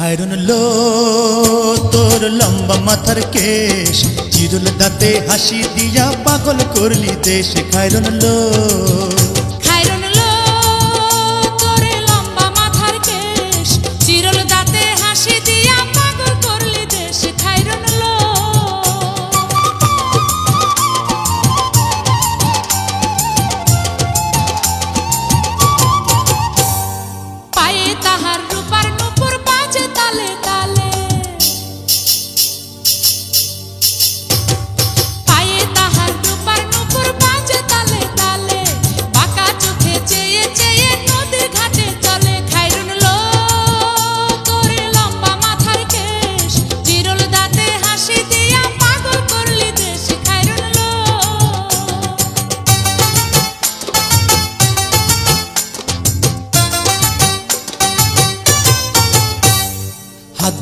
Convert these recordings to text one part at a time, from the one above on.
খায়রন লো, তোর লম্বা মাথার কেশ। চিরুল দাঁতে হাসি দিয়া পাগল করলি দেশ। খায়রন লো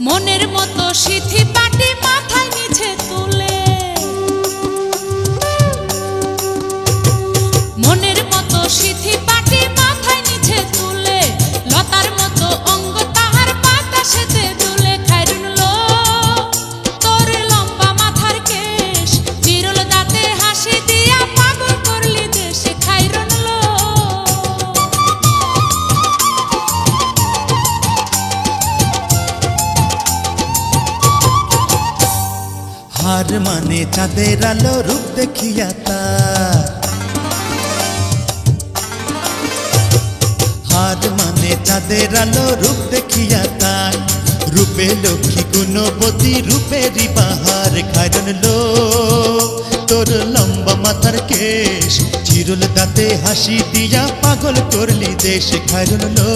মনের মতো সিথি পাটি মাথায় নিচে তুলে হার মানে চাঁদের আলো রূপ দেখিয়া তার। হার মানে চাঁদের আলো রূপ দেখিয়া তার। রূপে লক্ষ্মী গুণবতী রূপেরই বাহার খায়রন লো তোর লম্বা মাথার কেশ চিরুল দাঁতে হাসি দিয়া পাগল করলি দেশ খায়রন লো